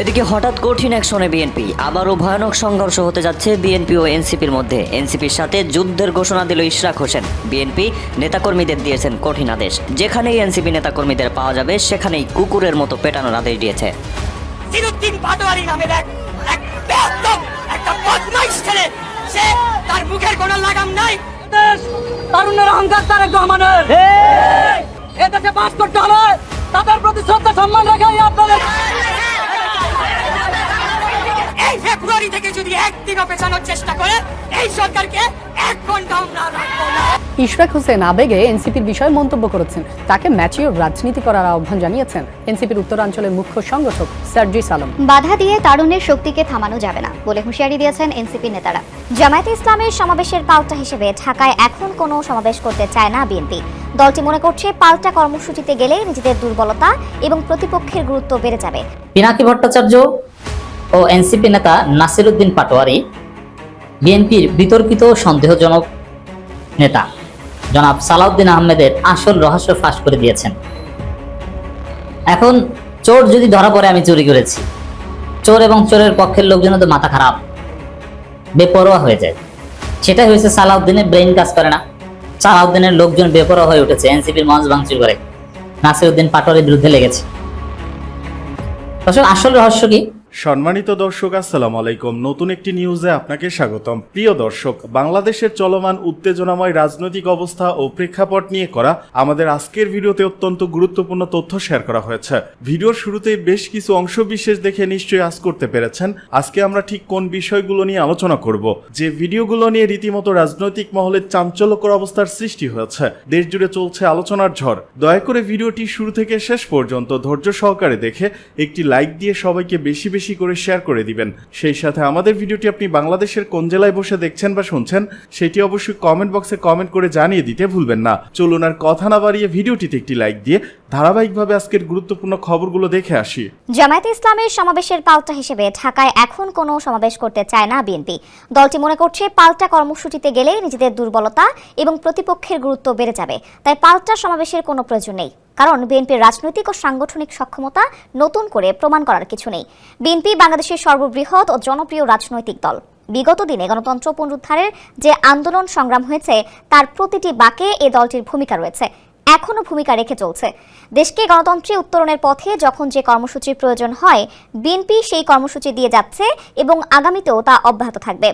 এদিকে হঠাৎ কঠিন অ্যাকশনে বিএনপি। আবারও ভয়ানক সংঘর্ষ হতে যাচ্ছে বিএনপি ও এনসিপির মধ্যে। এনসিপির সাথে যুদ্ধের ঘোষণা দিল ইশরাক হোসেন। বিএনপি নেতাকর্মীদের দিয়েছেন কঠিন আদেশ। যেখানেই এনসিপি নেতাকর্মীদের পাওয়া যাবে সেখানেই কুকুরের মতো পেটানোর আদেশ দিয়েছে। নামের এক এক একটা বদমাইশ ছেলে। সে তার মুখের কোনো লাগাম নাই। তারুণ্যের অহংকার তারেক রহমানের এদেশে বাস করতে হলে তাদের প্রতি শ্রদ্ধা সম্মান রেখেই আপনাদের ফেব্রুয়ারি থেকে যদি একদিনও পেছানোর চেষ্টা করে এই সরকারকে এক ঘণ্টা আমরা রাখব না। ইশরাক হোসেন আবেগে এনসিপির বিষয়ে মন্তব্য করেছেন। তাকে ম্যাচিওর রাজনীতি করার আহ্বান জানিয়েছেন এনসিপির উত্তরাঞ্চলের মুখ্য সংগঠক সার্জিস আলম বাধা দিয়ে তারুণ্যের শক্তিকে থামানো যাবে না বলে হুঁশিয়ারি দিয়েছেন এনসিপি নেতারা। জামায়াতে ইসলামের সমাবেশের পাল্টা হিসেবে ঢাকায় এখন কোনো সমাবেশ করতে চায় না বিএনপি। দলটি মনে করছে পাল্টা কর্মসূচিতে গেলে নিজেদের দুর্বলতা এবং প্রতিপক্ষের গুরুত্ব বেড়ে যাবে। পিনাকি ভট্টাচার্য ও এনসিপি নেতা নাসিরুদ্দিন পাটোয়ারি, বিএনপির বিতর্কিত সন্দেহজনক নেতা। জনাব সালাউদ্দিন আহমেদের আসল রহস্য ফাঁস করে দিয়েছেন। এখন চোর যদি ধরা পড়ে, আমি চুরি করেছি। চোর এবং চোরের পক্ষের লোকজন তো মাথা খারাপ। বেপরোয়া হয়ে যায়। সেটাই হয়েছে সালাউদ্দিনের ব্রেইন কাজ করে না। সালাউদ্দিনের লোকজন বেপরোয়া হয়ে উঠেছে এনসিপির মঞ্চ ভাঙচুর করে। নাসিরুদ্দিন পাটোয়ারির বিরুদ্ধে লেগেছে। দর্শক, আসল রহস্য কি? সম্মানিত দর্শক, আসসালামু আলাইকুম। নতুন একটি নিউজে আপনাকে স্বাগতম। প্রিয় দর্শক, বাংলাদেশের চলমান উত্তেজনাময় রাজনৈতিক অবস্থা ও প্রেক্ষাপট নিয়ে করা আমাদের আজকের ভিডিওতে অত্যন্ত গুরুত্বপূর্ণ তথ্য শেয়ার করা হয়েছে। ভিডিওর শুরুতেই বেশ কিছু অংশ বিশেষ দেখে নিশ্চয়ই আজ করতে পেরেছেন। আজকে আমরা ঠিক কোন বিষয়গুলো নিয়ে আলোচনা করব? যে ভিডিওগুলো নিয়ে রীতিমতো রাজনৈতিক মহলে চাঞ্চল্যকর অবস্থার সৃষ্টি হয়েছে দেশ জুড়ে চলছে আলোচনার ঝড়। দয়া করে ভিডিওটি শুরু থেকে শেষ পর্যন্ত ধৈর্য সহকারে দেখে একটি লাইক দিয়ে সবাইকে বেশি বেশি করে শেয়ার করে দিবেন। সেই সাথে আমাদের ভিডিওটি আপনি বাংলাদেশের কোন জেলায় বসে দেখছেন বা শুনছেন, সেটি অবশ্যই কমেন্ট বক্সে কমেন্ট করে জানিয়ে দিতে ভুলবেন না। চলুন আর কথা না বাড়িয়ে ভিডিওটিতে একটি লাইক দিয়ে ধারাবাহিকভাবে আজকের গুরুত্বপূর্ণ খবরগুলো দেখে আসি। জামায়াতে ইসলামের সমাবেশের পাল্টা হিসেবে ঢাকায় এখন কোনো সমাবেশ করতে চায় না বিএনপি। দলটি মনে করছে পাল্টা কর্মসূচিতে গেলে নিজেদের দুর্বলতা এবং প্রতিপক্ষের গুরুত্ব বেড়ে যাবে। তাই পাল্টা সমাবেশের কোনো প্রয়োজন নেই। কারণ বিএনপির রাজনৈতিক ও সাংগঠনিক সক্ষমতা নতুন করে প্রমাণ করার কিছু নেই। বিএনপি বাংলাদেশের সর্ববৃহৎ ও জনপ্রিয় রাজনৈতিক দল। বিগত দিনে গণতন্ত্র পুনরুদ্ধারের যে আন্দোলন সংগ্রাম হয়েছে, তার প্রতিটি বাকে এ দলটির ভূমিকা রয়েছে। এখনও ভূমিকা রেখে চলছে। দেশকে গণতন্ত্রে উত্তরণের পথে যখন যে কর্মসূচির প্রয়োজন হয়, বিএনপি সেই কর্মসূচি দিয়ে যাচ্ছে এবং আগামীতেও তা অব্যাহত থাকবে।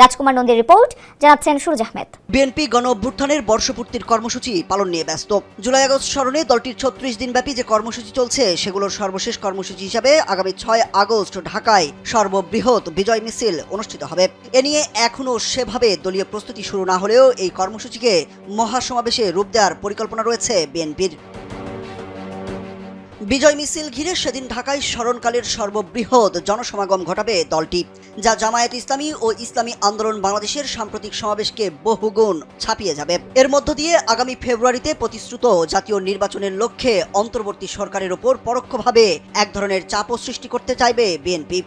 রাজকুমার নন্দীর রিপোর্ট, জানাচ্ছেন সুরজ আহমেদ। বিএনপি গণ অভ্যুত্থানের বর্ষপূর্তির কর্মসূচি পালন নিয়ে ব্যস্ত। জুলাই আগস্ট স্মরণে দলটির ছত্রিশ দিনব্যাপী যে কর্মসূচি চলছে, সেগুলোর সর্বশেষ কর্মসূচি হিসাবে আগামী ছয় আগস্ট ঢাকায় সর্ববৃহৎ বিজয় মিছিল অনুষ্ঠিত হবে। এ নিয়ে এখনও সেভাবে দলীয় প্রস্তুতি শুরু না হলেও এই কর্মসূচিকে মহাসমাবেশে রূপ দেওয়ার পরিকল্পনা রয়েছে বিএনপির। বিজয় মিছিল ঘিরে সেদিন ঢাকায় স্মরণকালের সর্ববৃহৎ জনসমাগম ঘটাবে দলটি, যা জামায়াত ইসলামী ও ইসলামী আন্দোলন বাংলাদেশের সাম্প্রতিক সমাবেশকে বহুগুণ ছাপিয়ে যাবে। এর মধ্য দিয়ে আগামী ফেব্রুয়ারিতে প্রতিশ্রুত জাতীয় নির্বাচনের লক্ষ্যে অন্তর্বর্তী সরকারের ওপর পরোক্ষভাবে এক ধরনের চাপও সৃষ্টি করতে চাইবে বিএনপি।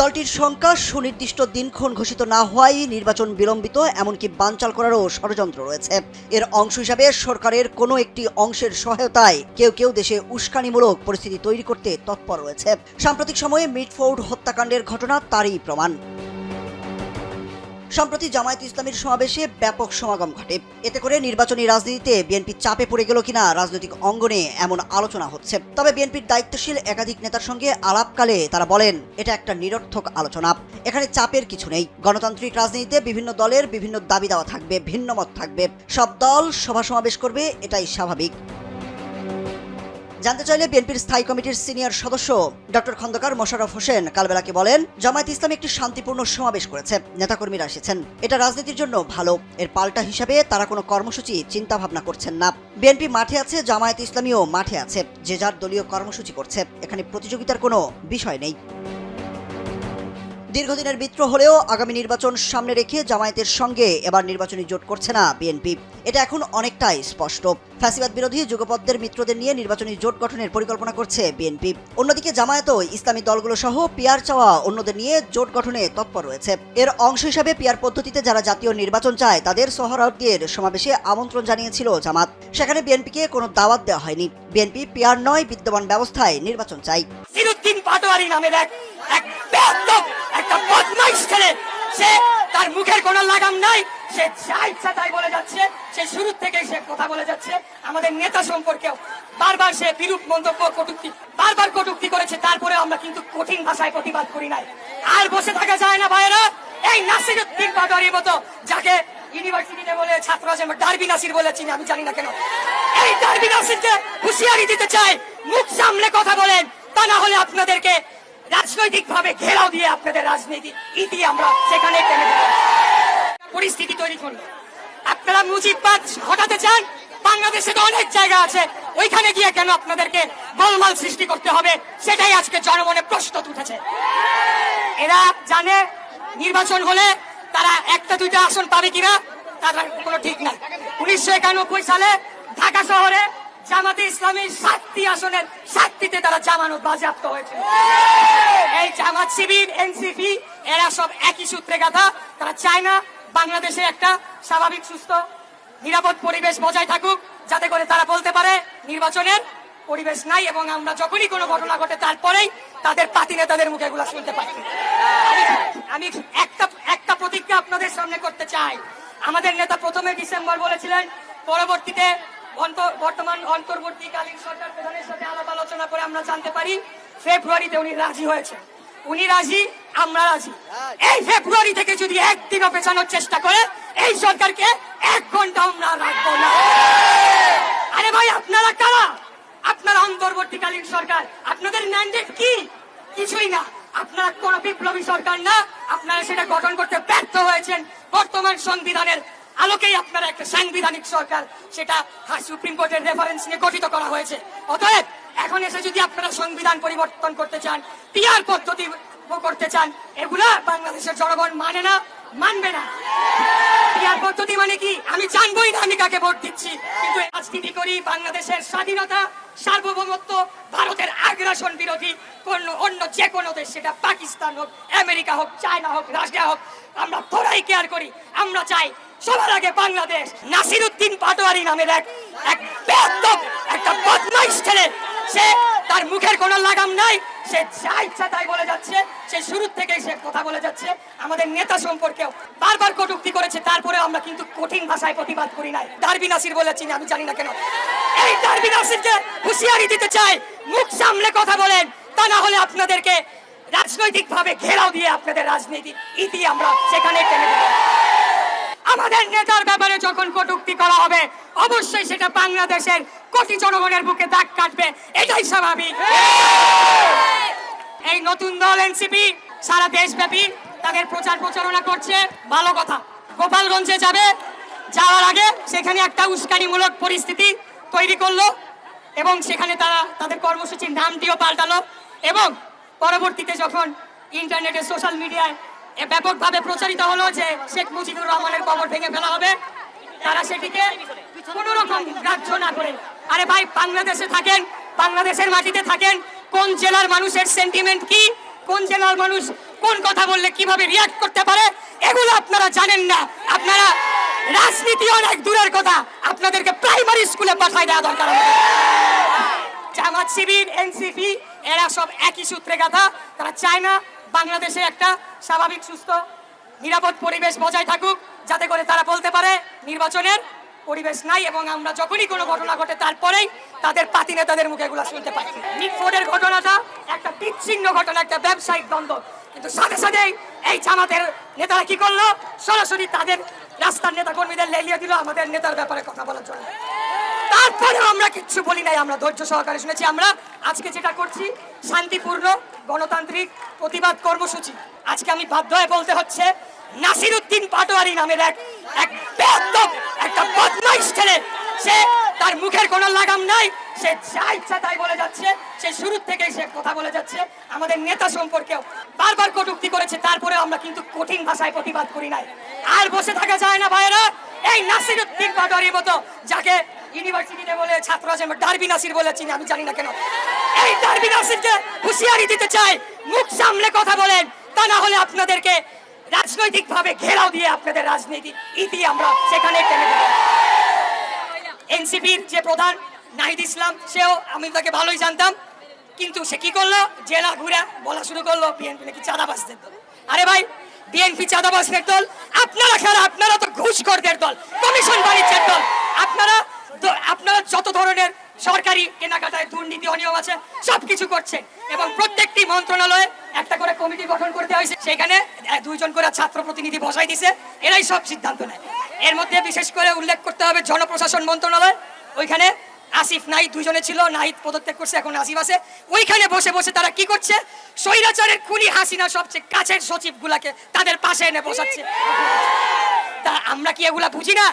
দলটির সংখ্যা সুনির্দিষ্ট দিনক্ষণ ঘোষিত না হওয়ায় নির্বাচন বিলম্বিত, এমনকি বানচাল করারও ষড়যন্ত্র রয়েছে। এর অংশ হিসাবে সরকারের কোনো একটি অংশের সহায়তায় কেউ কেউ দেশে উস্কানিমূলক পরিস্থিতি তৈরি করতে তৎপর রয়েছে। সাম্প্রতিক সময়ে মিটফোর্ড হত্যাকাণ্ডের ঘটনা তারই প্রমাণ। সম্প্রতি জামায়াত ইসলামের সমাবেশে ব্যাপক সমাগম ঘটে। এতে করে নির্বাচনী রাজনীতিতে বিএনপি চাপে পড়ে গেল কিনা রাজনৈতিক অঙ্গনে এমন আলোচনা হচ্ছে। তবে বিএনপির দায়িত্বশীল একাধিক নেতার সঙ্গে আলাপকালে তারা বলেন, এটা একটা নিরর্থক আলোচনা। এখানে চাপের কিছু নেই। গণতান্ত্রিক রাজনীতিতে বিভিন্ন দলের বিভিন্ন দাবি দেওয়া থাকবে ভিন্ন মত থাকবে। সব দল সভা সমাবেশ করবে, এটাই স্বাভাবিক। জানতে চাইলে বিএনপির স্থায়ী কমিটির সিনিয়র সদস্য ডক্টর খন্দকার মোশাররফ হোসেন কালবেলাকে বলেন, জামায়াত ইসলাম একটি শান্তিপূর্ণ সমাবেশ করেছে, নেতাকর্মীরা এসেছেন। এটা রাজনীতির জন্য ভালো। এর পাল্টা হিসাবে তারা কোনো কর্মসূচি চিন্তা ভাবনা করছেন না। বিএনপি মাঠে আছে, জামায়াত ইসলামীও মাঠে আছে। যে যার দলীয় কর্মসূচি করছে, এখানে প্রতিযোগিতার কোনো বিষয় নেই। দীর্ঘদিনের মিত্র হলেও আগামী নির্বাচন সামনে রেখে জামায়াতের সঙ্গে এবার নির্বাচনী জোট করছে না বিএনপি। এটা এখন অনেকটাই স্পষ্ট। ফ্যাসিবাদ বিরোধী যুগপথদের মিত্রদের নিয়ে নির্বাচনী জোট গঠনের পরিকল্পনা করছে বিএনপি। অন্যদিকে জামায়াতও ইসলামী দলগুলো সহ পিয়ার চাওয়া অন্যদের নিয়ে জোট গঠনে তৎপর রয়েছে। এর অংশ হিসাবে পিয়ার পদ্ধতিতে যারা জাতীয় নির্বাচন চায়, তাদের সোহরাওয়ার্দীর সমাবেশে আমন্ত্রণ জানিয়েছিল জামাত। সেখানে বিএনপিকে কোনো দাওয়াত দেওয়া হয়নি। বিএনপি পিয়ার নয় বিদ্যমান ব্যবস্থায় নির্বাচন চাই নামের এক এক বেয়াদব, একটা বদমাইশ ছেলে সে তার মুখের কোনো লাগাম নাই সে যা ইচ্ছা তাই বলে যাচ্ছে সে শুরু থেকে সে কথা বলে যাচ্ছে আমাদের নেতা সম্পর্কেও। বারবার সে বিরূপ মন্তব্য কটুক্তি বারবার কটুক্তি করেছে তারপরে আমরা কিন্তু কঠিন ভাষায় প্রতিবাদ করি নাই। আর বসে থাকা যায় না ভাইয়েরা। এই নাসিরুদ্দিন পাটোয়ারির মতো যাকে ইউনিভার্সিটিতে বলে ছাত্র আছে ডারবি নাসির বলে চিনি আমি জানি না কেন। এই ডারবি নাসিরকে হুঁশিয়ারি দিতে চাই মুখ সামলে কথা বলেন তা না হলে আপনাদেরকে রাজনৈতিক ভাবে ঘেরাও দিয়ে আপনাদের রাজনীতি, ইতি আমরা সেখানে টেনে পরিস্থিতি তৈরি করল আপনারা মুজিববাদ ঘটাতে চান? বাংলাদেশে তো অনেক জায়গা আছে। ওইখানে গিয়ে কেন আপনাদেরকে গোলমাল সৃষ্টি করতে হবে? সেটাই আজকে জনমনে প্রশ্ন উঠেছে এরা জানে নির্বাচন হলে তারা একটা দুইটা আসন পাবে কিনা তার কোনো ঠিক নাই। উনিশশো একানব্বই সালে ঢাকা শহরে জামাতে ইসলামীর সাতটি আসনের সাতটিতে তারা জামানত বাজেয়াপ্ত হয়েছে। এই জামাত শিবির, এনসিপি, এরা সব একই সূত্রে গাথা। তারা চায় না বাংলাদেশে একটা স্বাভাবিক, সুস্থ, নিরাপদ পরিবেশ বজায় থাকুক, যাতে করে তারা বলতে পারে নির্বাচনের পরিবেশ নাই এবং আমরা যখনই কোনো ঘটনা ঘটে, তারপরেই তাদের পাতি নেতাদের মুখে এগুলা শুনতে পাই আমি- একটা একটা প্রতিজ্ঞা আপনাদের সামনে করতে চাই। আমাদের নেতা প্রথমে ডিসেম্বর বলেছিলেন, পরবর্তীতে বর্তমান অন্তর্বর্তীকালীন সরকার প্রধানের সাথে আলাপ আলোচনা করে আমরা জানতে পারি, ফেব্রুয়ারিতে উনি রাজি হয়েছে উনি রাজি, আমরা রাজি। এই ফেব্রুয়ারি থেকে যদি একদিনও পেছানোর চেষ্টা করে, এই সরকারকে এক ঘণ্টা আমরা রাখব না। আরে ভাই, আপনারা কারা? আপনারা অন্তর্বর্তীকালীন সরকার, আপনাদের ম্যান্ডেট কি? কিছুই না। আপনারা কোন বিপ্লবী সরকার না, আপনারা সেটা গঠন করতে ব্যর্থ হয়েছেন। বর্তমান সংবিধানের আলোকেই আপনারা একটা সাংবিধানিক সরকার, সেটা সুপ্রিম কোর্টের রেফারেন্স নিয়ে গঠিত করা হয়েছে। অতএব, এখন এসে যদি আপনারা সংবিধান পরিবর্তন করতে চান পিয়ার পদ্ধতি করতে চান, এগুলা বাংলাদেশের জনগণ মানে না, মানবে না। পিয়ার পদ্ধতি মানে কি? আমি জানবোই না, আমি কাকে ভোট দিচ্ছি। কিন্তু রাজনীতি করি, বাংলাদেশের স্বাধীনতা, সার্বভৌমত্ব, ভারতের আগ্রাসন বিরোধী কোন অন্য যে কোনো দেশ, সেটা পাকিস্তান হোক, আমেরিকা হোক, চায়না হোক, রাশিয়া হোক, আমরা তোরাই কেয়ার করি। আমরা চাই সবার আগে বাংলাদেশ নাসিরুদ্দিন পাটোয়ারি নামের এক এক একটা বদমাইশ ছেলে। সে তার মুখের কোনো লাগাম নাই, সে যা ইচ্ছা তাই বলে যাচ্ছে, সে শুরু থেকে সে কথা বলে যাচ্ছে। আমাদের নেতা সম্পর্কেও বারবার কটুক্তি করেছে তারপরে আমরা কিন্তু কঠিন ভাষায় প্রতিবাদ করি নাই। ডারবি নাসির বলে চিনি, আমি জানি না কেন। এই ডারবি নাসিরকে হুঁশিয়ারি দিতে চাই, মুখ সামলে কথা বলেন, তা না হলে আপনাদেরকে রাজনৈতিক ভাবে ঘেরাও দিয়ে আপনাদের রাজনীতি ইতি আমরা সেখানে টেনে দেব। আমাদের নেতার ব্যাপারে যখন কটুক্তি করা হবে অবশ্যই সেটা বাংলাদেশের কোটি জনগণের বুকে দাগ কাটবে। এটাই স্বাভাবিক। এই নতুন দল এনসিপি সারা দেশব্যাপী তাদের প্রচার প্রচারণা করছে। ভালো কথা। গোপালগঞ্জে যাবে। যাওয়ার আগে সেখানে একটা উস্কানিমূলক পরিস্থিতি তৈরি করল এবং সেখানে তারা তাদের কর্মসূচির নামটিও পাল্টালো এবং পরবর্তীতে যখন ইন্টারনেটে সোশ্যাল মিডিয়ায় ব্যাপকভাবে প্রচারিত হলো যে শেখ মুজিবুর রহমানের কবর ভেঙে ফেলা হবে। তারা সেটিকে কোনো রকম গ্রাহ্য না করে। আরে ভাই, বাংলাদেশে থাকেন, বাংলাদেশের মাটিতে থাকেন। কোন জেলার মানুষের সেন্টিমেন্ট কি? কোন জেলার মানুষ কোন কথা বললে কীভাবে রিয়াক্ট করতে পারে? এগুলো আপনারা জানেন না। আপনারা রাজনীতি অনেক দূরের কথা। আপনাদেরকে প্রাইমারি স্কুলে পাঠাই দেওয়া দরকার। জামাত শিবির, এনসিপি, এরা সব একই সূত্রে কথা তারা চায় না বাংলাদেশে একটা স্বাভাবিক, সুস্থ, নিরাপদ পরিবেশ বজায় থাকুক, যাতে করে তারা বলতে পারে, নির্বাচনের পরিবেশ নাই এবং আমরা যখনই কোনো ঘটনা ঘটে, তারপরেই তাদের পাতি নেতাদের মুখে এগুলো শুনতে পাই। মিটফোর্ডের ঘটনাটা একটা বিচ্ছিন্ন ঘটনা, একটা ব্যবসায়িক দ্বন্দ্ব। কিন্তু সাথে সাথেই এই জামাতের নেতারা কি করল? সরাসরি তাদের রাস্তার নেতা কর্মীদের লেলিয়ে দিল, আমাদের নেতার ব্যাপারে কথা বলার জন্য। তারপরেও আমরা কিচ্ছু বলি নাই, আমরা ধৈর্য সহকারে শুনেছি। আমরা আজকে যেটা করছি, শান্তিপূর্ণ গণতান্ত্রিক প্রতিবাদ কর্মসূচি। আজকে আমি বাধ্য হয়ে বলতে হচ্ছে, নাসিরুদ্দিন পাটোয়ারি নামের এক এক একটা বদমাইশ ছেলে, সে তার মুখের কোনো লাগাম নাই, সে যা ইচ্ছা তাই বলে যাচ্ছে, সে শুরু থেকে সে কথা বলে যাচ্ছে। আমাদের নেতা সম্পর্কেও বারবার কটুক্তি করেছে তারপরে আমরা কিন্তু কঠিন ভাষায় প্রতিবাদ করি নাই। আর বসে থাকা যায় না ভাইরা এই নাসির উদ্দিন পাটোয়ারির মতো, যাকে ইউনিভার্সিটিতে বলে, ছাত্র আছে ডারবি নাসির বলে চিনি, আমি জানি না কেন। এই ডারবি নাসিরকে হুঁশিয়ারি দিতে চাই, মুখ সামলে কথা বলেন, তা না হলে আপনাদেরকে রাজনৈতিকভাবে ঘেরাও দিয়ে আপনাদের রাজনীতি, ইতি আমরা সেখানে টেনে দেবো। এনসিপির যে প্রধান, নাহিদ ইসলাম, সেও, আমি তাকে ভালোই জানতাম, কিন্তু সে কি করল? জেলা ঘুরে বলা শুরু করল, বিএনপি নাকি চাঁদাবাজদের দল। আরে ভাই, বিএনপি চাঁদাবাজদের দল, আপনারা খেলা, আপনারা তো ঘুষখোরদের দল, কমিশন বাণিজ্যের দল, আপনারা আপনারা যত ধরনের সরকারি কেনাকাটায় দুর্নীতি, অনিয়ম আছে, সবকিছু করছেন। এবং প্রত্যেকটি মন্ত্রণালয়ে একটা করে কমিটি গঠন করে দেওয়া হয়েছে। সেখানে দুইজন করে ছাত্র প্রতিনিধি বসাই দিছে। এরাই সব সিদ্ধান্ত নেয়। এর মধ্যে বিশেষ করে উল্লেখ করতে হবে জনপ্রশাসন মন্ত্রণালয়। ওইখানে আসিফ নাহিদ দুজনে ছিল, নাহিদ পদত্যাগ করছে, এখন আসিফ আছে। ওইখানে বসে বসে তারা কি করছে? স্বৈরাচারের খুনি হাসিনা সবচেয়ে কাছের সচিব গুলাকে তাদের পাশে এনে বসাচ্ছে। তা আমরা কি এগুলা বুঝি না?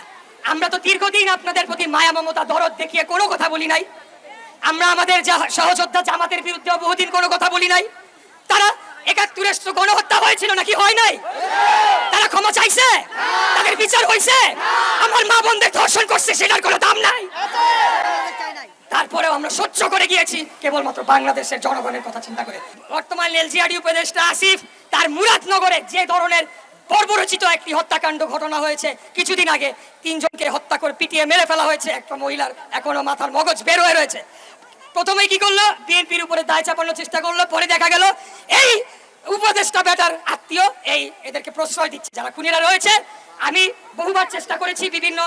আমরা তো দীর্ঘদিন আপনাদের প্রতি মায়া, মমতা, দরদ দেখিয়ে কোনো কথা বলি নাই। আমরা আমাদের সহযোদ্ধা জামাতের বিরুদ্ধে বহুদিন কোনো কথা বলি নাই। তারা একাত্তরের গণহত্যা হয়েছিল নাকি হয় নাই? তারা ক্ষমা চাইছে? তাদের বিচার হয়েছে? আমার মা বোনদের ধর্ষণ করছে, সেটার কোনো দাম নাই। তারপরেও আমরা সহ্য করে গিয়েছি, কেবলমাত্র বাংলাদেশের জনগণের কথা চিন্তা করে। বর্তমান এলজিআরডি উপদেষ্টা আসিফ, তার মুরাদনগরে যে ধরনের বর্বরচিত একটি হত্যাকাণ্ড ঘটনা হয়েছে। কিছুদিন আগে তিনজনকে হত্যা করে পিটিয়ে মেরে ফেলা হয়েছে। একটা মহিলার এখনও মাথার মগজ বের হয়ে রয়েছে। প্রথমে কি করল? বিএনপির উপরে দায় চাপানোর চেষ্টা করল, পরে দেখা গেল এই উপদেষ্টা বেটার আত্মীয়, এই এদেরকে প্রশ্রয় দিচ্ছে। যারা খুনিরা রয়েছে, আমি বহুবার চেষ্টা করেছি বিভিন্ন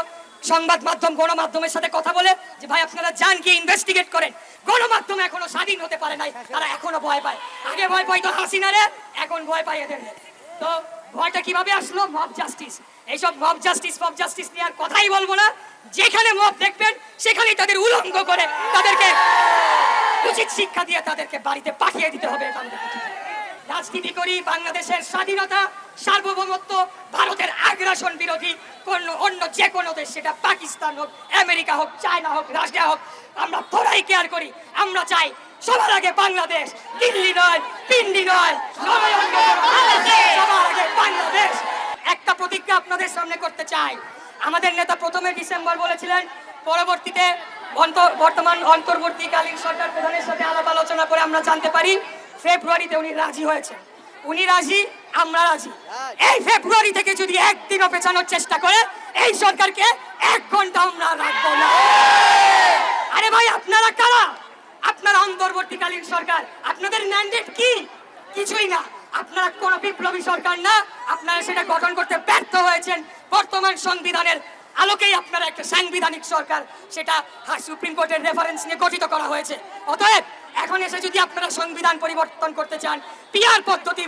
সংবাদ মাধ্যম, গণমাধ্যমের সাথে কথা বলে যে, ভাই, আপনারা যান কি ইনভেস্টিগেট করেন। গণমাধ্যম এখনও স্বাধীন হতে পারে নাই। তারা এখনও ভয় পায়। আগে ভয় পাই তো হাসিনারে, এখন ভয় পাই এদের তো ভয়টা কীভাবে আসলো? মব জাস্টিস এইসব মব জাস্টিস মব জাস্টিস নিয়ে আর কথাই বলব না। যেখানে মব দেখবেন, সেখানেই তাদের উলঙ্গ করে তাদেরকে উচিত শিক্ষা দিয়ে তাদেরকে বাড়িতে পাঠিয়ে দিতে হবে। রাজনীতি করি, বাংলাদেশের স্বাধীনতা, সার্বভৌমত্ব, ভারতের আগ্রাসন বিরোধী কোন অন্য যে কোনো দেশ, সেটা পাকিস্তান হোক, আমেরিকা হোক, চায়না হোক, রাশিয়া হোক, আমরা তোরাই কেয়ার করি। আমরা চাই সবার আগে বাংলাদেশ, দিল্লি নয়, পিন্ডি নয় বাংলাদেশ। একটা প্রতিজ্ঞা আপনাদের সামনে করতে চাই। আমাদের নেতা প্রথমে ডিসেম্বর বলেছিলেন, পরবর্তীতে বর্তমান অন্তর্বর্তীকালীন সরকার প্রধানের সাথে আলাপ আলোচনা করে আমরা জানতে পারি, ফেব্রুয়ারিতে উনি রাজি হয়েছেন। উনি রাজি, আমরা রাজি। এই ফেব্রুয়ারি থেকে যদি একদিনও পেছানোর চেষ্টা করে, এই সরকারকে এক ঘণ্টা আমরা রাখব না। আরে ভাই, আপনারা কারা? আপনারা অন্তর্বর্তীকালীন সরকার, আপনাদের ম্যান্ডেট কি? কিছুই না। আপনারা কোন বিপ্লবী সরকার না, আপনারা সেটা গঠন করতে ব্যর্থ হয়েছেন। বর্তমান সংবিধানের আলোকেই আপনারা একটা সাংবিধানিক সরকার, সেটা সুপ্রিম কোর্টের রেফারেন্স নিয়ে গঠিত করা হয়েছে। অতএব, এখন এসে যদি আপনারা সংবিধান পরিবর্তন করতে চান পিয়ার পদ্ধতি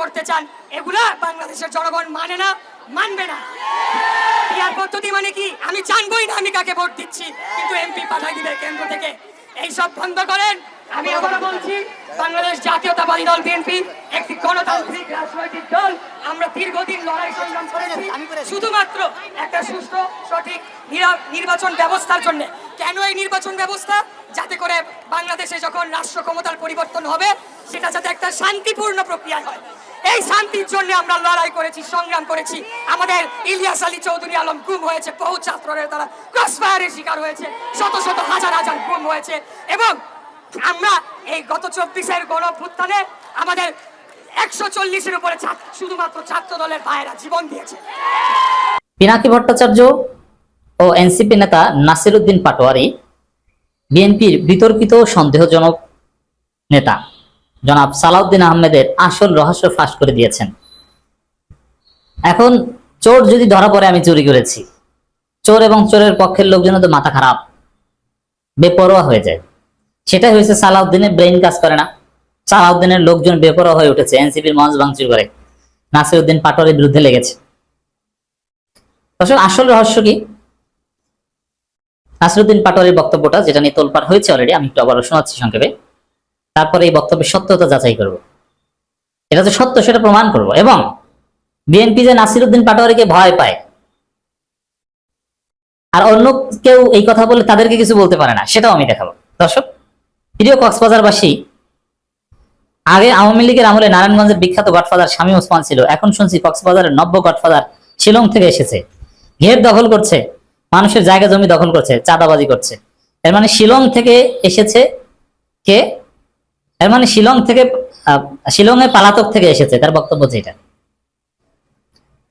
করতে চান, এগুলা বাংলাদেশের জনগণ মানে না, মানবে না। পিয়ার পদ্ধতি মানে কি? আমি জানবই না আমি কাকে ভোট দিচ্ছি, কিন্তু এমপি পাঠাই দিবে কেন্দ্র থেকে। এই সব বন্ধ করেন। আমি আবারও বলছি বাংলাদেশ জাতীয়তাবাদী দল বিএনপি একটি গণতান্ত্রিক রাজনৈতিক দল। আমরা দীর্ঘদিন লড়াই সংগ্রাম করেছি শুধুমাত্র একটা সুস্থ সঠিক নিরা- নির্বাচন ব্যবস্থার জন্য। কেন এই নির্বাচন ব্যবস্থা? যাতে করে বাংলাদেশে যখন রাষ্ট্র ক্ষমতার পরিবর্তন হবে সেটা যাতে একটা শান্তিপূর্ণ প্রক্রিয়া হয়। এই শান্তির জন্য আমরা লড়াই করেছি, সংগ্রাম করেছি। আমাদের ইলিয়াস আলী চৌধুরী আলম গুম হয়েছে, বহু ছাত্রের দ্বারা। ক্রসফায়ারের শিকার হয়েছে, শত শত হাজার হাজার গুম হয়েছে। এবং আমরা এই গত চব্বিশের গণভ্যুত্থানে আমাদের একশো চল্লিশের উপরে শুধুমাত্র ছাত্র দলের ভাইয়েরা জীবন দিয়েছে। পিনাকি ভট্টাচার্য ও এনসিপি নেতা নাসির উদ্দিন পাটোয়ারি, বিএনপির বিতর্কিত সন্দেহজনক নেতা। জনাব সালাউদ্দিন আহমেদের আসল রহস্য ফাঁস করে দিয়েছেন। এখন চোর যদি ধরা পড়ে, আমি চুরি করেছি। চোর এবং চোরের পক্ষের লোকজন তো মাথা খারাপ। বেপরোয়া হয়ে যায়। সেটাই হয়েছে সালাউদ্দিনের ব্রেইন কাজ করে না। সালাউদ্দিনের লোকজন বেপরোয়া হয়ে উঠেছে এনসিপির মঞ্চ ভাঙচুর করে। নাসির উদ্দিন পাটোয়ারির বিরুদ্ধে লেগেছে। দর্শক, আসল রহস্য কি? নাসরুদ্দিন পাটোয়ারির বক্তব্যটা যেটা নিয়ে তোলপাড় হয়েছে অলরেডি আমি একটু আবারও শোনাচ্ছি সংক্ষেপে। তারপরে এই বক্তব্যের সত্যতা যাচাই করব। এটা যে সত্য, সেটা প্রমাণ করব এবং বিএনপি যে নাসিরুদ্দিন পাটোয়ারিকে ভয় পায়, আর অন্য কেউ এই কথা বলে তাদেরকে কিছু বলতে পারে না, সেটাও আমি দেখাবো। দর্শক, প্রিয় কক্সবাজারবাসী, আগে আওয়ামী লীগের আমলে নারায়ণগঞ্জের বিখ্যাত গডফাদার স্বামী ওসমান ছিল, এখন শুনছি কক্সবাজারের নব্য গডফাদার শিলং থেকে এসেছে। ঘের দখল করছে, মানুষের জায়গা জমি দখল করছে, চাঁদাবাজি করছে। এর মানে শিলং থেকে এসেছে কে? এর মানে শিলং থেকে আহ, শিলংয়ে পালাতক থেকে এসেছে তার বক্তব্য যেটা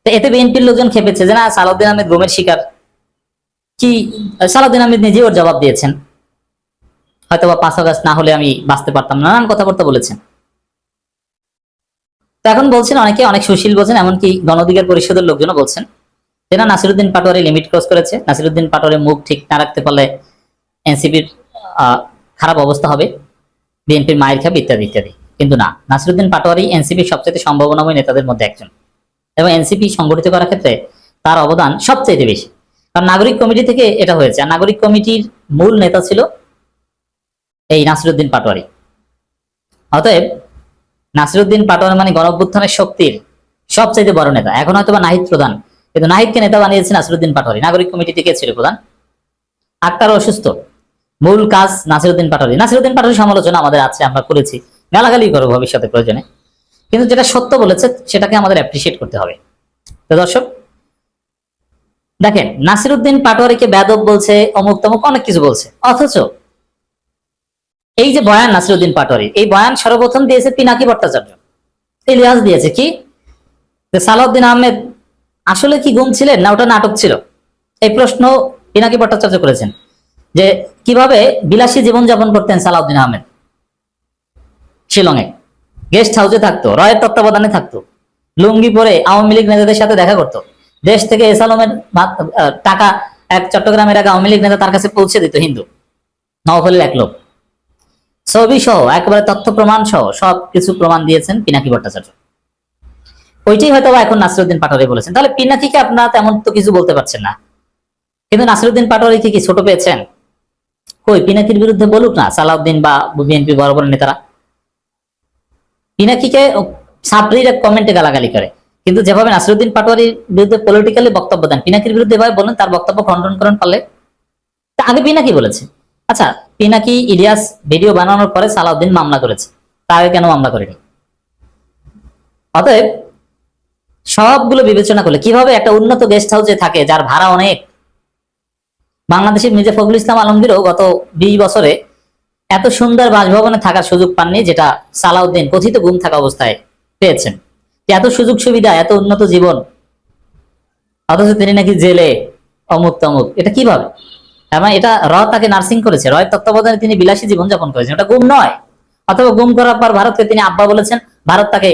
তো এতে বিএনপির লোকজন খেপেছে যে না সালাউদ্দিন আহমেদ গুমের শিকার। কি সালাউদ্দিন আহমেদ নিজে ওর জবাব দিয়েছেন। হয়তো বা পাঁচ আগস্ট না হলে আমি বাঁচতে পারতাম নানান কথাবার্তা বলেছেন। তো এখন বলছেন অনেকে অনেক সুশীল বলছেন এমনকি গণঅধিকার পরিষদের লোকজনও বলছেন যে না নাসিরুদ্দিন পাটোয়ারি লিমিট ক্রস করেছে। নাসিরুদ্দিন পাটোয়ারি মুখ ঠিক না রাখতে পারলে এনসিপির খারাপ অবস্থা হবে। বিএনপির মায়ের খাবে ইত্যাদি ইত্যাদি। কিন্তু না, নাসিরুদ্দিন পাটোয়ারি এনসিপির সবচেয়ে সম্ভাবনাময় নেতাদের মধ্যে একজন। এবং এনসিপি সংগঠিত করার ক্ষেত্রে তার অবদান সবচেয়ে বেশি। কারণ নাগরিক কমিটি থেকে এটা হয়েছে, আর নাগরিক কমিটির মূল নেতা ছিল এই নাসিরুদ্দিন পাটোয়ারি। অতএব নাসিরুদ্দিন পাটোয়ারি মানে গণঅভ্যুত্থানের শক্তির সবচাইতে বড় নেতা। এখন হয়তো বা নাহিদ প্রধান, কিন্তু নাহিদকে নেতা বানিয়েছে নাসিরুদ্দিন পাটোয়ারি। নাগরিক কমিটি থেকে ছিল প্রধান। আক্তার অসুস্থ। মূল কাজ নাসিরুদ্দিন পাটোয়ারি। নাসিরুদ্দিন পাটোয়ারি সমালোচনা আমাদের আছে, আমরা করেছি। গালাগালি করব ভবিষ্যতে প্রয়োজনে। কিন্তু যেটা সত্য বলেছে, সেটাকে আমাদের অ্যাপ্রিসিয়েট করতে হবে। তো দর্শক, দেখেন, নাসিরুদ্দিন পাটোয়ারিকে বেদব বলছে, অমুক তমুক অনেক কিছু বলছে। অথচ এই যে বয়ান নাসিরুদ্দিন পাটোয়ারি এই বয়ান সর্বপ্রথম দিয়েছে পিনাকি ভট্টাচার্য। ইলিয়াস দিয়েছে কি? সালাউদ্দিন আহমেদ আসলে কি গুম ছিলেন না ওটা নাটক ছিল? এই প্রশ্ন পিনাকি ভট্টাচার্য করেছেন। যে কীভাবে বিলাসী জীবনযাপন করতেন সালাউদ্দিন আহমেদ? শিলংয়ে। গেস্ট হাউসে থাকতো, রয়ের তত্ত্বাবধানে থাকতো, লুঙ্গি পরে আওয়ামী লীগ নেতাদের সাথে দেখা করতো। দেশ থেকে এসালমের টাকা এক চট্টগ্রামের এক আওয়ামী লীগ নেতা তার কাছে পৌঁছে দিত, হিন্দু। নওফলের এক লোক। ছবি সহ, একেবারে তথ্য প্রমাণ সহ, সব কিছু প্রমাণ দিয়েছেন পিনাকি ভট্টাচার্য। ওইটাই হয়তো এখন নাসিরুদ্দিন পাটোয়ারি বলেছেন। তাহলে পিনাকিকে আপনারা তেমন তো কিছু বলতে পারছেন না। কিন্তু নাসিরুদ্দিন পাটোয়ারিকে কি ছোট পেয়েছেন? কই, পিনাকির বিরুদ্ধে বলুক না, সালাউদ্দিন বা বিএনপি বড় বড় নেতারা। পিনাকিকে ছাত্রীরা কমেন্টে গালাগালি করে। কিন্তু যেভাবে নাসিরুদ্দিন পাটোয়ারির বিরুদ্ধে পলিটিক্যালি বক্তব্য দেন, পিনাকির বিরুদ্ধে এভাবে বলেন, তার বক্তব্য খণ্ডন করেন পারলে তা আগে পিনাকি বলেছে। আচ্ছা পিনাকি, ইলিয়াস ভিডিও বানানোর পরে সালাউদ্দিন মামলা করেছে। তা আগে কেন মামলা করেনি? অতএব সবগুলো বিবেচনা করলে কীভাবে একটা উন্নত গেস্ট হাউসে থাকে, যার ভাড়া অনেক বাংলাদেশের মির্জা ফখরুল ইসলাম আলমগীরও গত বিশ বছরে এত সুন্দর বাসভবনে থাকার সুযোগ পাননি যেটা সালাউদ্দিন কথিত গুম থাকা অবস্থায় পেয়েছেন। এত সুযোগ সুবিধা, এত উন্নত জীবন, অথচ তিনি নাকি জেলে, অমুক তমুক, এটা কীভাবে? এবং এটা র তাকে নার্সিং করেছে, রয়ের তত্ত্বাবধানে তিনি বিলাসী জীবন যাপন করেছেন, এটা গুম নয়। অথবা গুম করার পর ভারতকে তিনি আব্বা বলেছেন, ভারত তাকে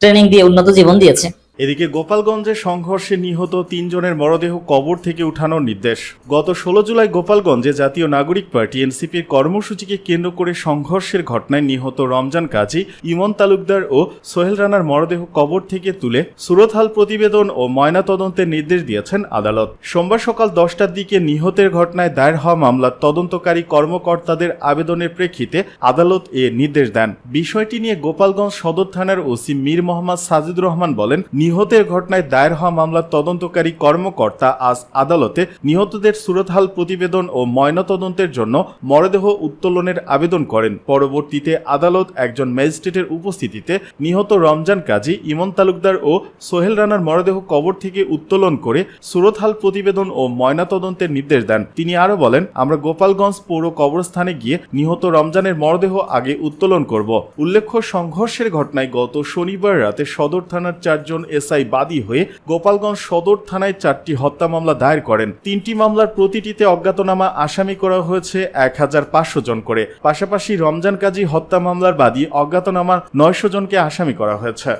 ট্রেনিং দিয়ে উন্নত জীবন দিয়েছে। এদিকে গোপালগঞ্জে সংঘর্ষে নিহত তিনজনের মরদেহ কবর থেকে উঠানোর নির্দেশ। গত ষোলো জুলাই গোপালগঞ্জে জাতীয় নাগরিক পার্টি এনসিপির কর্মসূচিকে কেন্দ্র করে সংঘর্ষের ঘটনায় নিহত রমজান কাজী, ইমন তালুকদার ও সোহেল রানার মরদেহ কবর থেকে তুলে সুরতহাল প্রতিবেদন ও ময়নাতদন্তের নির্দেশ দিয়েছেন আদালত। সোমবার সকাল দশটার দিকে নিহতের ঘটনায় দায়ের হওয়া মামলার তদন্তকারী কর্মকর্তাদের আবেদনের প্রেক্ষিতে আদালত এ নির্দেশ দেন। বিষয়টি নিয়ে গোপালগঞ্জ সদর থানার ওসি মীর মোহাম্মদ সাজিদুর রহমান বলেন নিহতের ঘটনায় দায়ের হওয়া মামলার তদন্তকারী কর্মকর্তা আজ আদালতে নিহতদের সুরতহাল প্রতিবেদন ও ময়নাতদন্তের জন্য মরদেহ উত্তোলনের আবেদন করেন। পরবর্তীতে আদালত একজন ম্যাজিস্ট্রেটের উপস্থিতিতে নিহত রমজান কাজী, ইমন তালুকদার ও সোহেল রানার মরদেহ কবর থেকে উত্তোলন করে সুরতহাল প্রতিবেদন ও ময়নাতদন্তের নির্দেশ দেন। তিনি আরও বলেন, আমরা গোপালগঞ্জ পৌর কবরস্থানে গিয়ে নিহত রমজানের মরদেহ আগে উত্তোলন করব। উল্লেখ্য, সংঘর্ষের ঘটনায় গত শনিবার রাতে সদর থানার চারজন এসআই বাদী হয়ে গোপালগঞ্জ সদর থানায় চারটি হত্যা মামলা দায়ের করেন। তিনটি মামলার প্রতিটিতে অজ্ঞাতনামা আসামি করা হয়েছে এক হাজার পাঁচশো জন করে। পাশাপাশি রমজান কাজী হত্যা মামলার বাদী অজ্ঞাতনামা নয়শো জনকে আসামি করা হয়েছে।